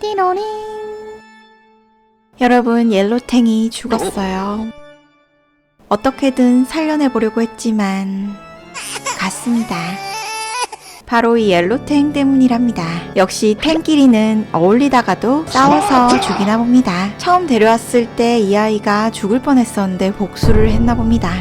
띠로링 여러분 옐로탱이 죽었어요. 어떻게든 살려내보려고 했지만 갔습니다. 바로 이 옐로탱 때문이랍니다. 역시 탱끼리는 어울리다가도 싸워서 죽이나 봅니다. 처음 데려왔을 때 이 아이가 죽을 뻔했었는데 복수를 했나 봅니다.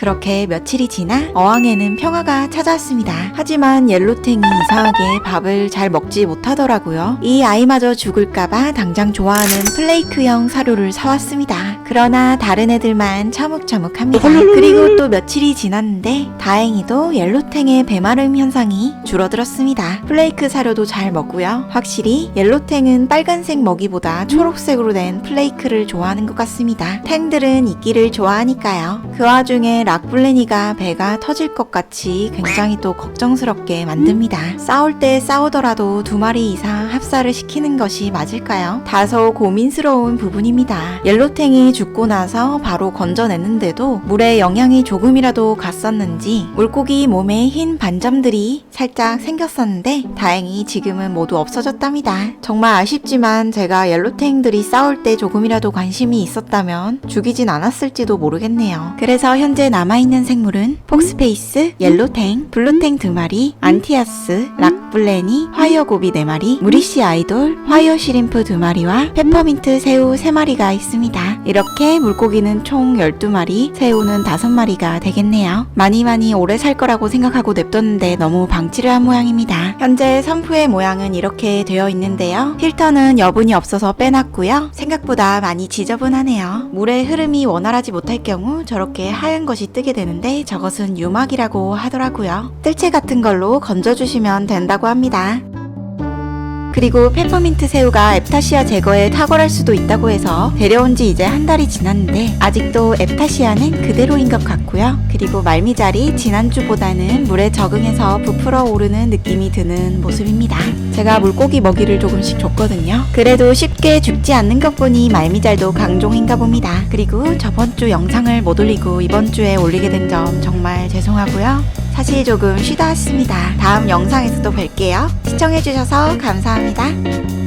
그렇게 며칠이 지나 어항에는 평화가 찾아왔습니다. 하지만 옐로탱이 이상하게 밥을 잘 먹지 못하더라고요. 이 아이마저 죽을까봐 당장 좋아하는 플레이크형 사료를 사왔습니다. 그러나 다른 애들만 처묵처묵합니다. 그리고 또 며칠이 지났는데 다행히도 옐로탱의 배마름 현상이 줄어들었습니다. 플레이크 사료도 잘 먹고요. 확실히 옐로탱은 빨간색 먹이보다 초록색으로 된 플레이크를 좋아하는 것 같습니다. 탱들은 이끼를 좋아하니까요. 그 와중에 락블레니가 배가 터질 것 같이 굉장히 또 걱정스럽게 만듭니다. 싸울 때 싸우더라도 두 마리 이상 합사를 시키는 것이 맞을까요? 다소 고민스러운 부분입니다. 옐로탱이 죽고 나서 바로 건져냈는데도 물에 영양이 조금이라도 갔었는지 물고기 몸에 흰 반점들이 살짝 생겼었는데 다행히 지금은 모두 없어졌답니다. 정말 아쉽지만 제가 옐로탱들이 싸울 때 조금이라도 관심이 있었다면 죽이진 않았을지도 모르겠네요. 그래서 현재 남아있는 생물은 폭스페이스, 옐로탱, 블루탱 두 마리, 안티아스, 락블레니, 화이어고비 네 마리, 무리시 아이돌, 화이어 시림프 두 마리와 페퍼민트 새우 세 마리가 있습니다. 이렇게 물고기는 총 12마리, 새우는 5마리가 되겠네요. 많이 많이 오래 살 거라고 생각하고 냅뒀는데 너무 방치를 한 모양입니다. 현재 선프의 모양은 이렇게 되어 있는데요. 필터는 여분이 없어서 빼놨고요. 생각보다 많이 지저분하네요. 물의 흐름이 원활하지 못할 경우 저렇게 하얀 것이 뜨게 되는데 저것은 유막이라고 하더라고요. 뜰채 같은 걸로 건져주시면 된다고 합니다. 그리고 페퍼민트 새우가 앱타시아 제거에 탁월할 수도 있다고 해서 데려온 지 이제 한 달이 지났는데 아직도 앱타시아는 그대로인 것 같고요. 그리고 말미잘이 지난주보다는 물에 적응해서 부풀어 오르는 느낌이 드는 모습입니다. 제가 물고기 먹이를 조금씩 줬거든요. 그래도 쉽게 죽지 않는 것 보니 말미잘도 강종인가 봅니다. 그리고 저번 주 영상을 못 올리고 이번 주에 올리게 된 점 정말 죄송하고요. 사실 조금 쉬다 왔습니다. 다음 영상에서도 뵐게요. 시청해주셔서 감사합니다.